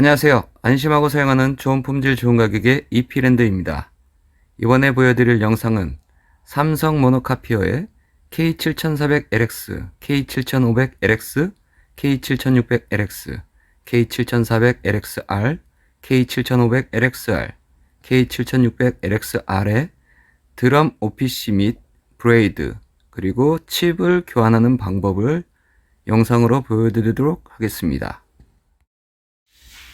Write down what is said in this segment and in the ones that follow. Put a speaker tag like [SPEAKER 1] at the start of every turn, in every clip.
[SPEAKER 1] 안녕하세요. 안심하고 사용하는 좋은 품질 좋은 가격의 이피랜드입니다. 이번에 보여드릴 영상은 삼성 모노카피어의 K7400LX, K7500LX, K7600LX, K7400LXR, K7500LXR, K7600LXR의 드럼 OPC 및 브레이드, 그리고 칩을 교환하는 방법을 영상으로 보여드리도록 하겠습니다.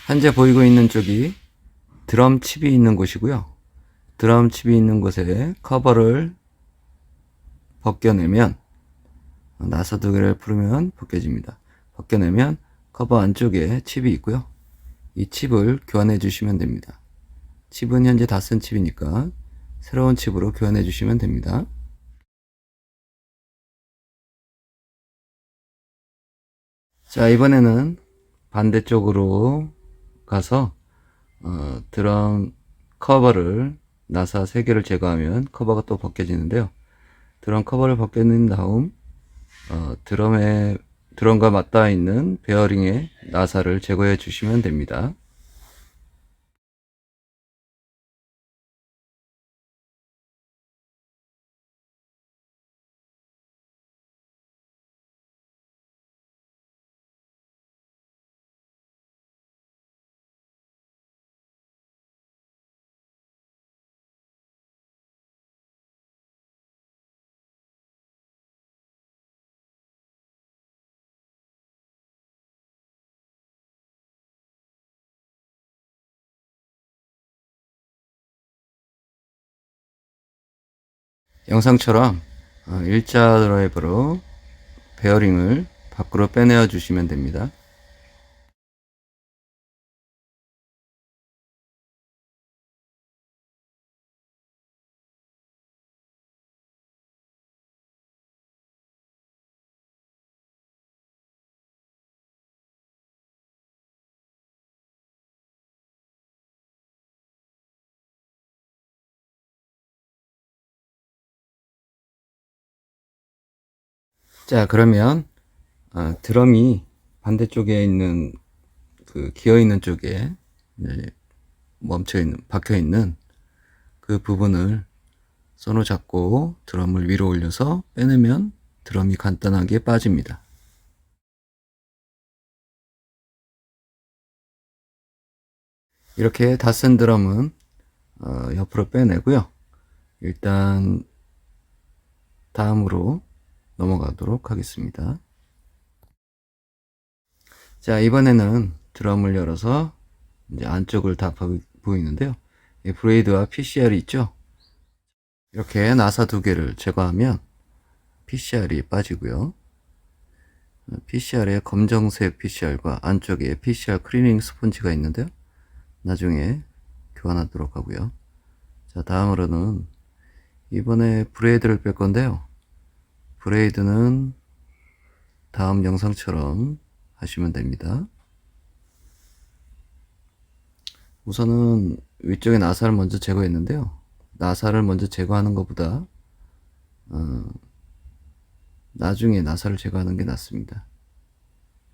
[SPEAKER 1] 현재 보이고 있는 쪽이 드럼 칩이 있는 곳이고요. 드럼 칩이 있는 곳에 커버를 벗겨내면 나사 두 개를 풀으면 벗겨집니다. 벗겨내면 커버 안쪽에 칩이 있고요. 이 칩을 교환해 주시면 됩니다. 칩은 현재 다 쓴 칩이니까 새로운 칩으로 교환해 주시면 됩니다. 자, 이번에는 반대쪽으로 가서 어, 드럼 커버를 나사 3개를 제거하면 커버가 또 벗겨지는데요. 드럼 커버를 벗겨낸 다음 어, 드럼에 드럼과 맞닿아 있는 베어링의 나사를 제거해 주시면 됩니다. 영상처럼 어, 일자 드라이버로 베어링을 밖으로 빼내어 주시면 됩니다. 자, 그러면 어, 드럼이 반대쪽에 있는 그 기어 있는 쪽에 멈춰 있는 박혀 있는 그 부분을 손으로 잡고 드럼을 위로 올려서 빼내면 드럼이 간단하게 빠집니다. 이렇게 다 쓴 드럼은 어, 옆으로 빼내고요. 일단 다음으로 넘어가도록 하겠습니다. 자, 이번에는 드럼을 열어서 이제 안쪽을 다 보- 보이는데요. 이 브레이드와 PCR이 있죠? 이렇게 나사 두 개를 제거하면 PCR이 빠지고요. PCR에 검정색 PCR과 안쪽에 PCR 클리닝 스펀지가 있는데요. 나중에 교환하도록 하고요. 자, 다음으로는 이번에 브레이드를 뺄 건데요. 브레이드는 다음 영상처럼 하시면 됩니다. 우선은 위쪽에 나사를 먼저 제거했는데요. 나사를 먼저 제거하는 것보다 어, 나중에 나사를 제거하는 게 낫습니다.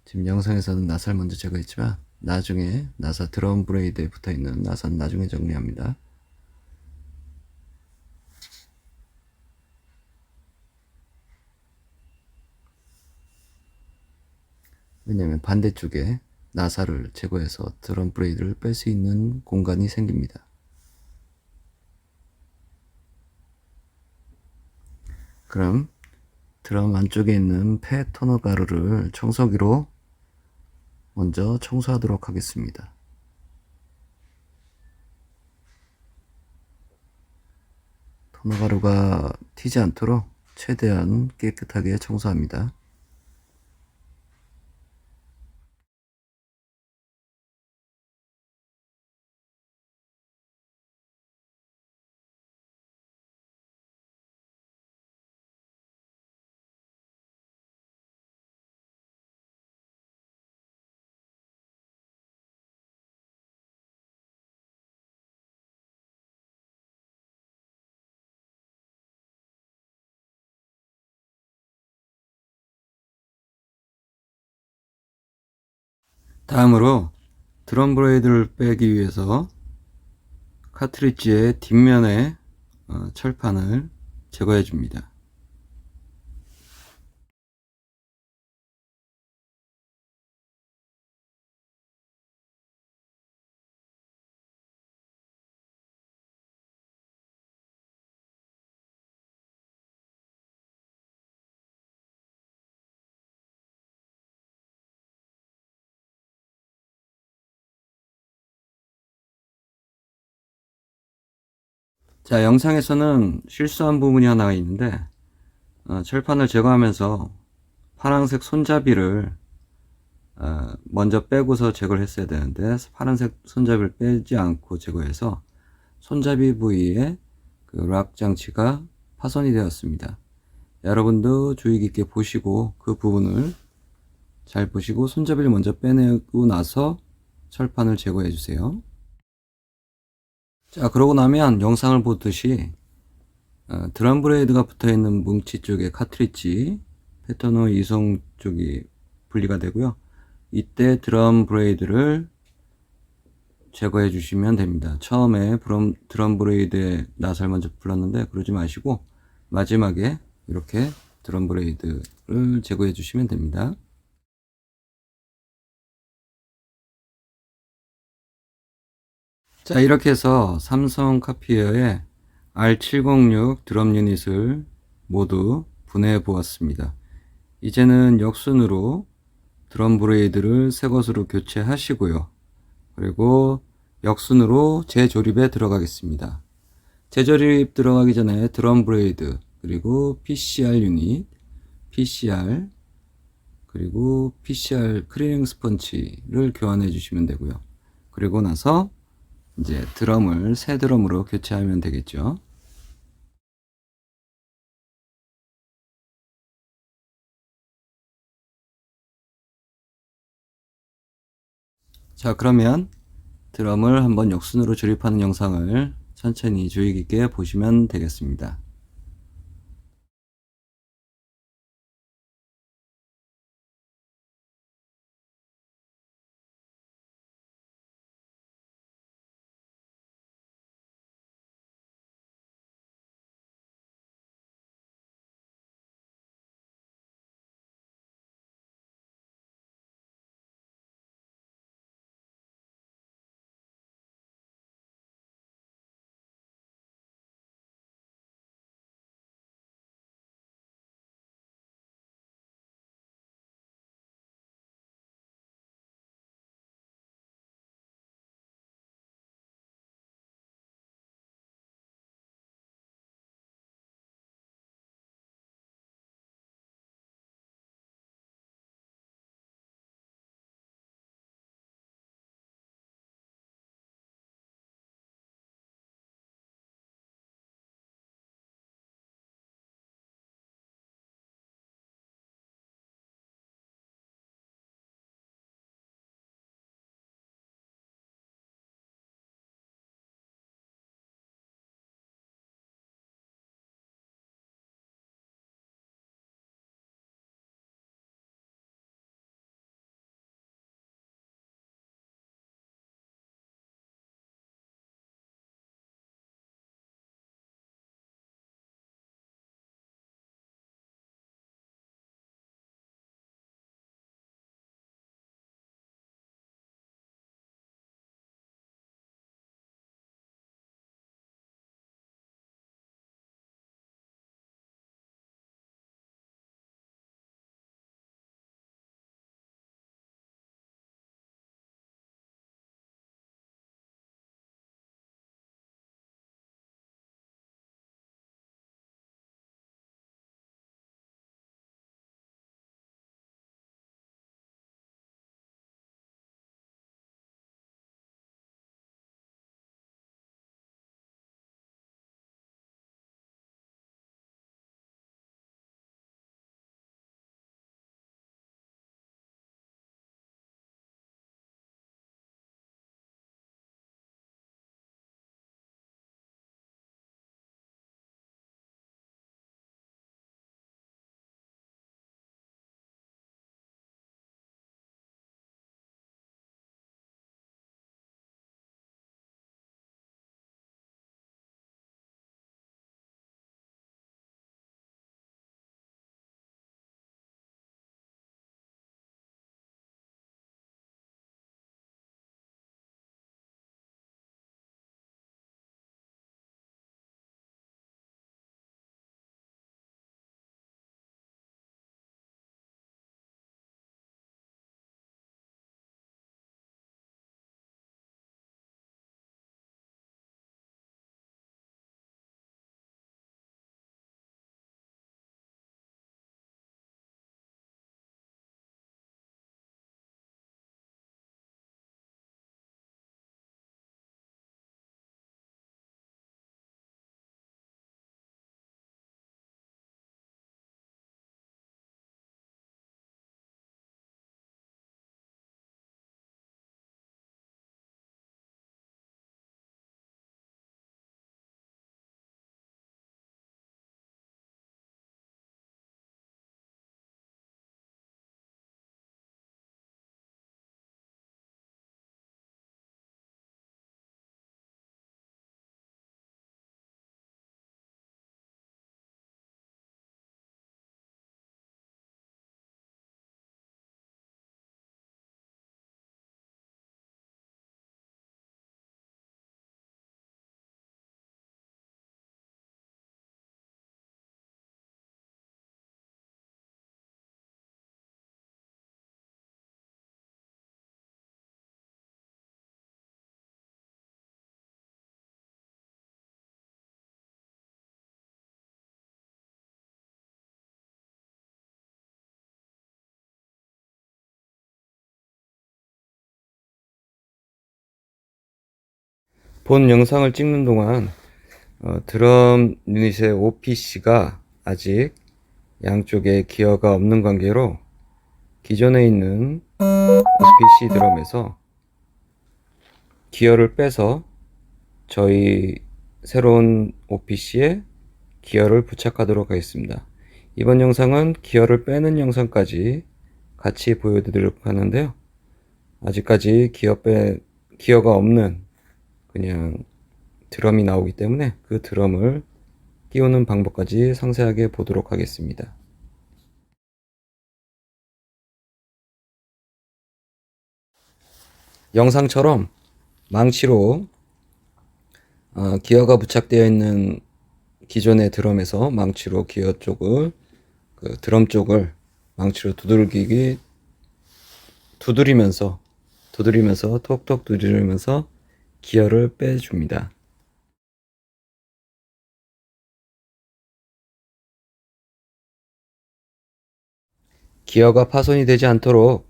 [SPEAKER 1] 지금 영상에서는 나사를 먼저 제거했지만 나중에 나사 드럼 브레이드에 붙어 있는 나사는 나중에 정리합니다. 왜냐면 반대쪽에 나사를 제거해서 드럼 브레이드를 뺄 수 있는 공간이 생깁니다. 그럼 드럼 안쪽에 있는 폐 토너 가루를 청소기로 먼저 청소하도록 하겠습니다. 토너 가루가 튀지 않도록 최대한 깨끗하게 청소합니다. 다음으로 드럼 브레이드를 빼기 위해서 카트리지의 뒷면에 어, 철판을 제거해 줍니다. 자, 영상에서는 실수한 부분이 하나 있는데, 어, 철판을 제거하면서 파란색 손잡이를 어, 먼저 빼고서 제거를 했어야 되는데, 파란색 손잡이를 빼지 않고 제거해서 손잡이 부위에 그락 장치가 파손이 되었습니다. 여러분도 주의 깊게 보시고 그 부분을 잘 보시고 손잡이를 먼저 빼내고 나서 철판을 제거해 주세요. 자, 그러고 나면 영상을 보듯이 어, 드럼 브레이드가 붙어 있는 뭉치 쪽에 카트리지 패턴호 이송 쪽이 분리가 되고요. 이때 드럼 브레이드를 제거해 주시면 됩니다. 처음에 드럼, 드럼 브레이드에 낫을 먼저 불렀는데 그러지 마시고 마지막에 이렇게 드럼 브레이드를 제거해 주시면 됩니다. 자 이렇게 해서 삼성 카피어의 R706 드럼 유닛을 모두 분해해 보았습니다. 이제는 역순으로 드럼 브레이드를 새 것으로 교체하시고요. 그리고 역순으로 재조립에 들어가겠습니다. 재조립 들어가기 전에 드럼 브레이드 그리고 PCR 유닛, PCR 그리고 PCR 크리닝 스펀지를 교환해 주시면 되고요. 그리고 나서 이제 드럼을 새 드럼으로 교체하면 되겠죠. 자, 그러면 드럼을 한번 역순으로 조립하는 영상을 천천히 주의 깊게 보시면 되겠습니다. 본 영상을 찍는 동안 어, 드럼 유닛의 OPC가 아직 양쪽에 기어가 없는 관계로 기존에 있는 OPC 드럼에서 기어를 빼서 저희 새로운 OPC에 기어를 부착하도록 하겠습니다. 이번 영상은 기어를 빼는 영상까지 같이 보여드리도록 하는데요. 아직까지 기어 빼, 기어가 없는 그냥 드럼이 나오기 때문에 그 드럼을 끼우는 방법까지 상세하게 보도록 하겠습니다. 영상처럼 망치로 어, 기어가 부착되어 있는 기존의 드럼에서 망치로 기어 쪽을 그 드럼 쪽을 망치로 두들기기 두드리면서 두드리면서 톡톡 두드리면서 기어를 빼줍니다. 기어가 파손이 되지 않도록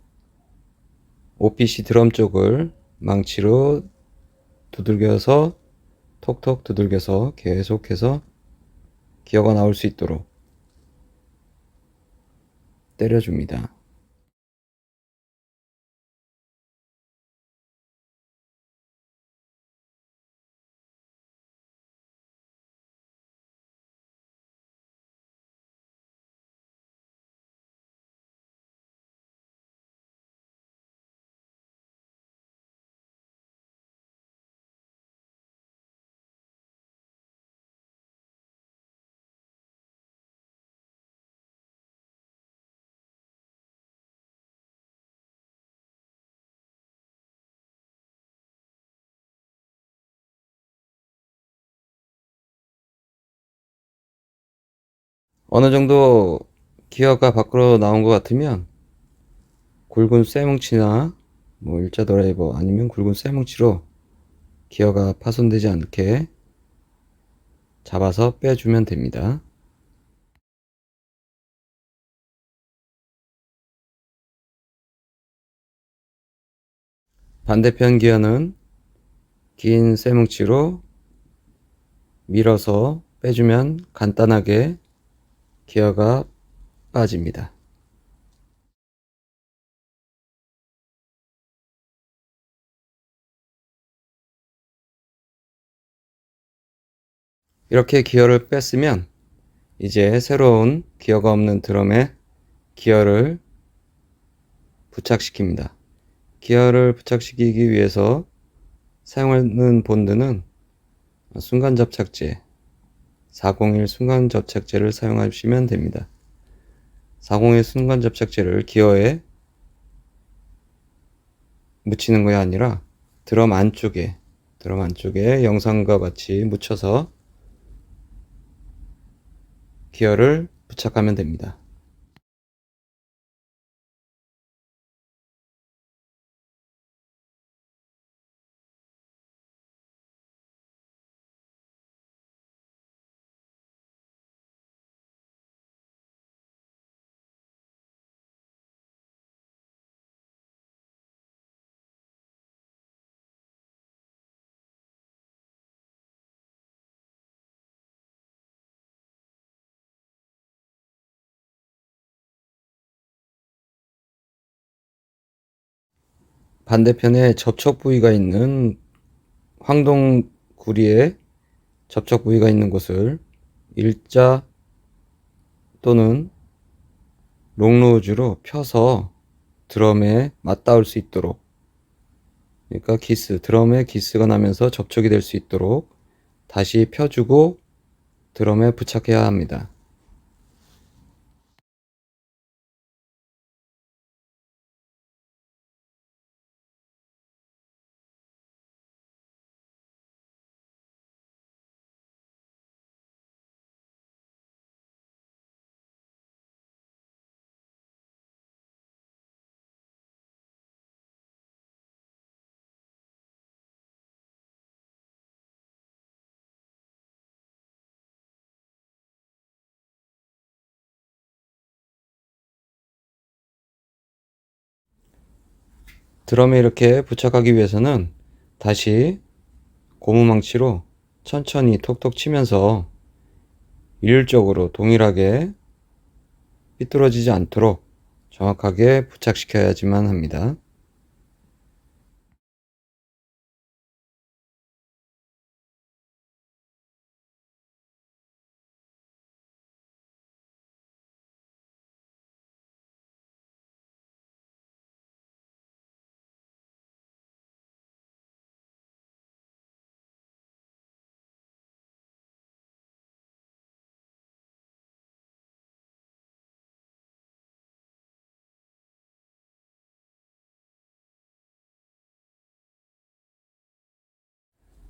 [SPEAKER 1] OPC 드럼 쪽을 망치로 두들겨서 톡톡 두들겨서 계속해서 기어가 나올 수 있도록 때려줍니다. 어느 정도 기어가 밖으로 나온 것 같으면 굵은 쇠뭉치나 뭐 일자 드라이버 아니면 굵은 쇠뭉치로 기어가 파손되지 않게 잡아서 빼주면 됩니다. 반대편 기어는 긴 쇠뭉치로 밀어서 빼주면 간단하게 기어가 빠집니다. 이렇게 기어를 뺐으면 이제 새로운 기어가 없는 드럼에 기어를 부착시킵니다. 기어를 부착시키기 위해서 사용하는 본드는 순간 접착제 401 순간 접착제를 사용하시면 됩니다. 401 순간 접착제를 기어에 묻히는 것이 아니라 드럼 안쪽에 드럼 안쪽에 영상과 같이 묻혀서 기어를 부착하면 됩니다. 반대편에 접촉 부위가 있는 황동 구리에 접촉 부위가 있는 곳을 일자 또는 롱로즈로 펴서 드럼에 맞닿을 수 있도록 그러니까 기스 드럼에 기스가 나면서 접촉이 될 수 있도록 다시 펴주고 드럼에 부착해야 합니다. 드럼에 이렇게 부착하기 위해서는 다시 고무망치로 천천히 톡톡 치면서 일률적으로 동일하게 삐뚤어지지 않도록 정확하게 부착시켜야지만 합니다.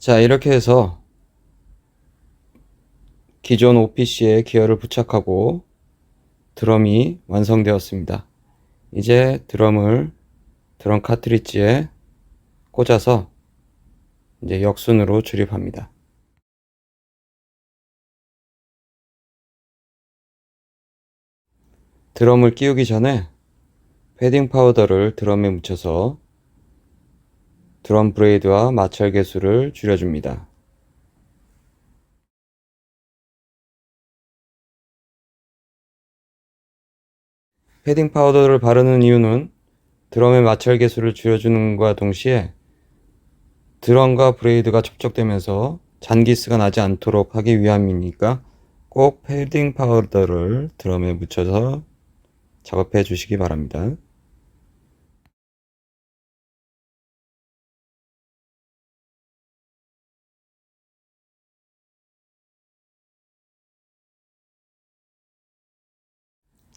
[SPEAKER 1] 자, 이렇게 해서 기존 OPC에 기어를 부착하고 드럼이 완성되었습니다. 이제 드럼을 드럼 카트리지에 꽂아서 이제 역순으로 조립합니다. 드럼을 끼우기 전에 패딩 파우더를 드럼에 묻혀서 드럼 브레이드와 마찰 개수를 줄여줍니다. 패딩 파우더를 바르는 이유는 드럼의 마찰 개수를 줄여주는 것과 동시에 드럼과 브레이드가 접촉되면서 잔기스가 나지 않도록 하기 위함이니까 꼭 패딩 파우더를 드럼에 묻혀서 작업해 주시기 바랍니다.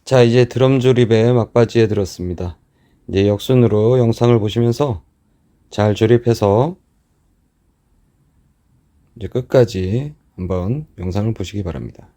[SPEAKER 1] 자, 이제 드럼 조립의 막바지에 들었습니다. 이제 역순으로 영상을 보시면서 잘 조립해서 이제 끝까지 한번 영상을 보시기 바랍니다.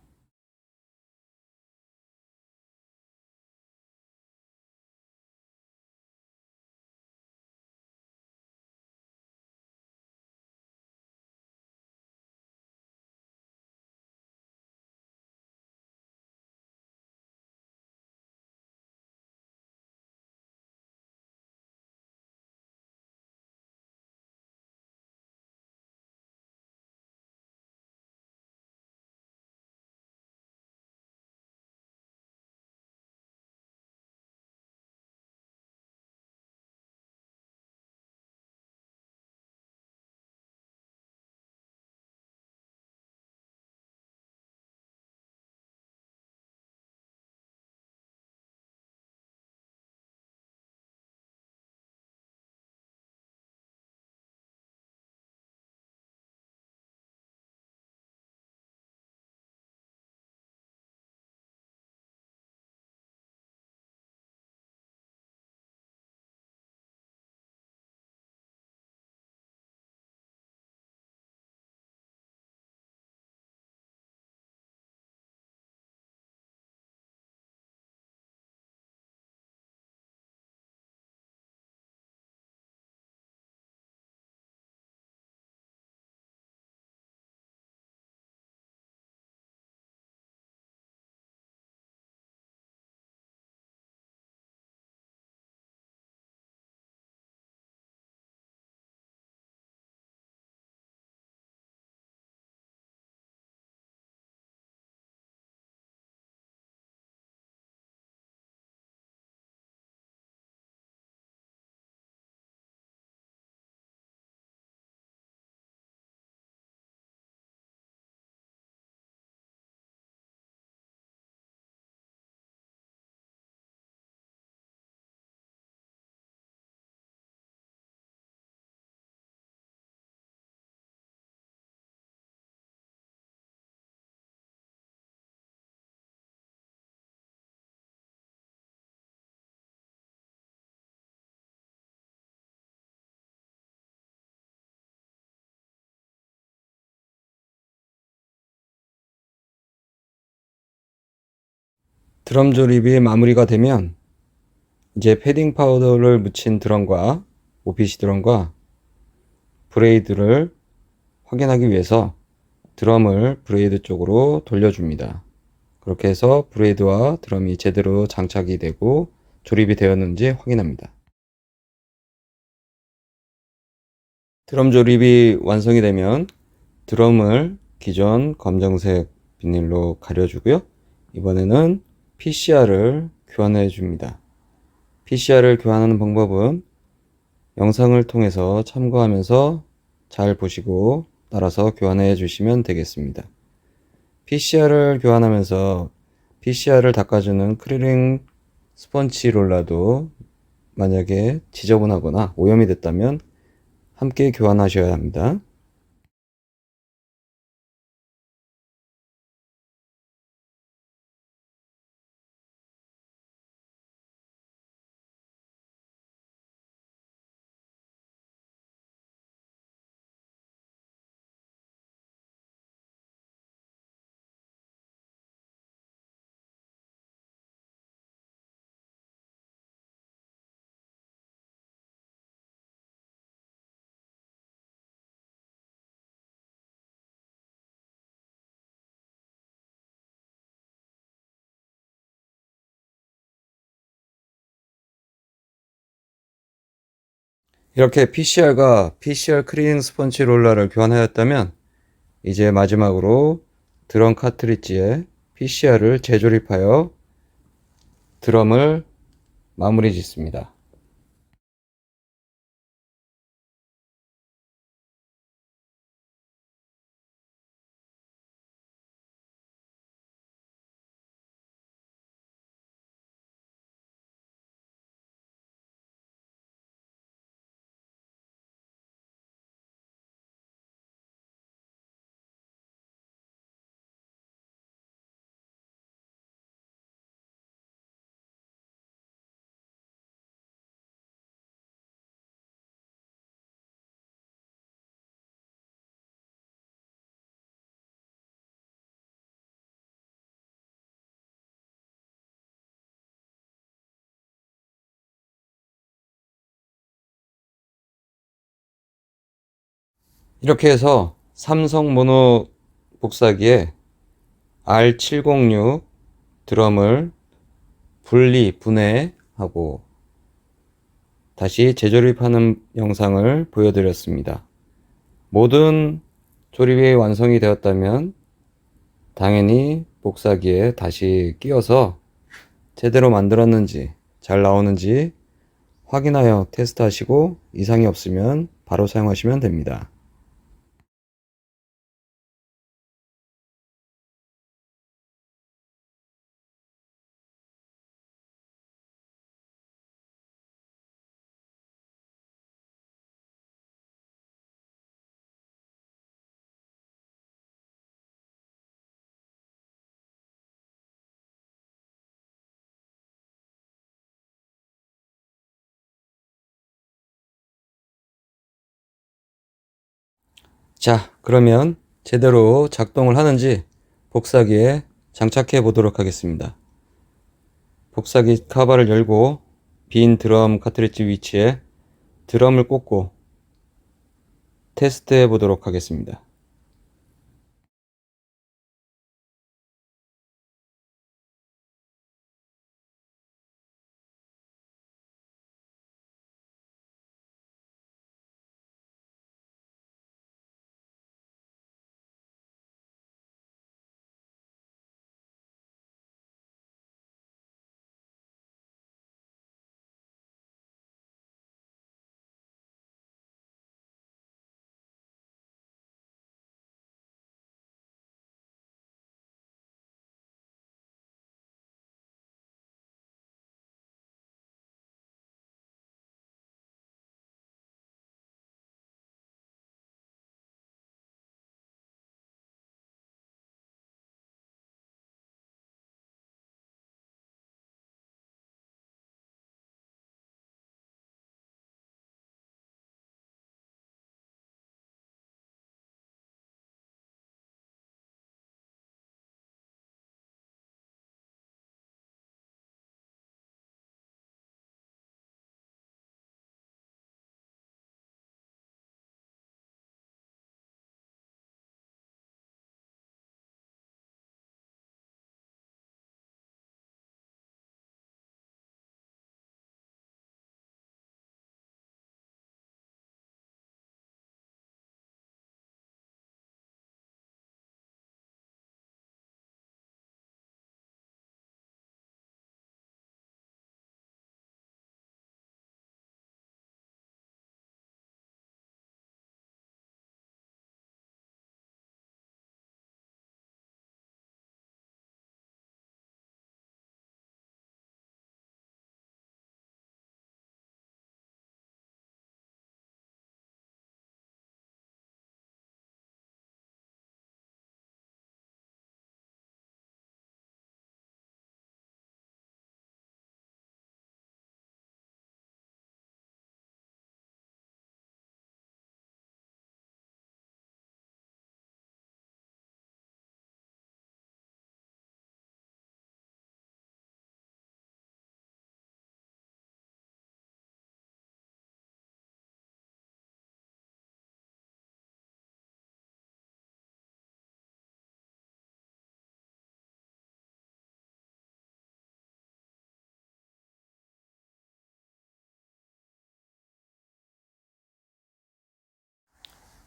[SPEAKER 1] 드럼 조립이 마무리가 되면 이제 패딩 파우더를 묻힌 드럼과 OPC 드럼과 브레이드를 확인하기 위해서 드럼을 브레이드 쪽으로 돌려줍니다. 그렇게 해서 브레이드와 드럼이 제대로 장착이 되고 조립이 되었는지 확인합니다. 드럼 조립이 완성이 되면 드럼을 기존 검정색 비닐로 가려주고요. 이번에는 PCR을 교환해 줍니다. PCR을 교환하는 방법은 영상을 통해서 참고하면서 잘 보시고 따라서 교환해 주시면 되겠습니다. PCR을 교환하면서 PCR을 닦아주는 크리링 스펀치 롤러도 만약에 지저분하거나 오염이 됐다면 함께 교환하셔야 합니다. 이렇게 PCR과 PCR 크리닝 스펀지 롤러를 교환하였다면 이제 마지막으로 드럼 카트리지에 PCR을 재조립하여 드럼을 마무리 짓습니다. 이렇게 해서 삼성 모노 복사기에 R706 드럼을 분리, 분해하고 다시 재조립하는 영상을 보여드렸습니다. 모든 조립이 완성이 되었다면 당연히 복사기에 다시 끼워서 제대로 만들었는지 잘 나오는지 확인하여 테스트하시고 이상이 없으면 바로 사용하시면 됩니다. 자, 그러면 제대로 작동을 하는지 복사기에 장착해 보도록 하겠습니다. 복사기 카바를 열고 빈 드럼 카트리지 위치에 드럼을 꽂고 테스트해 보도록 하겠습니다.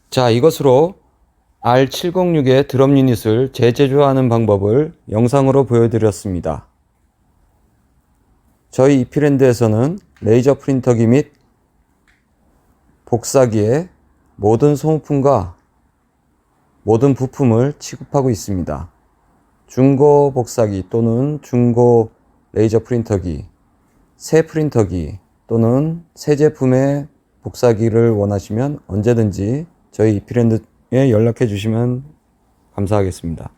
[SPEAKER 1] 자, 이것으로 R706의 드럼 유닛을 재제조하는 방법을 영상으로 보여드렸습니다. 저희 이피랜드에서는 레이저 프린터기 및 복사기에 모든 소모품과 모든 부품을 취급하고 있습니다. 중고 복사기 또는 중고 레이저 프린터기, 새 프린터기 또는 새 제품의 복사기를 원하시면 언제든지 저희 이피랜드에 연락해 주시면 감사하겠습니다.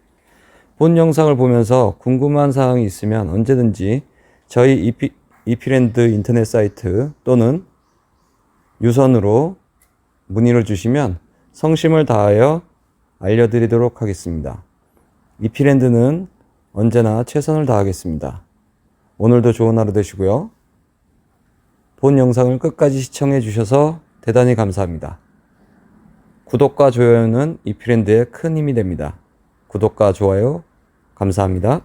[SPEAKER 1] 본 영상을 보면서 궁금한 사항이 있으면 언제든지 저희 이피, 이피랜드 인터넷 사이트 또는 유선으로 문의를 주시면 성심을 다하여 알려드리도록 하겠습니다. 이피랜드는 언제나 최선을 다하겠습니다. 오늘도 좋은 하루 되시고요. 본 영상을 끝까지 시청해 주셔서 대단히 감사합니다. 구독과 좋아요는 이피랜드의 큰 힘이 됩니다. 구독과 좋아요 감사합니다.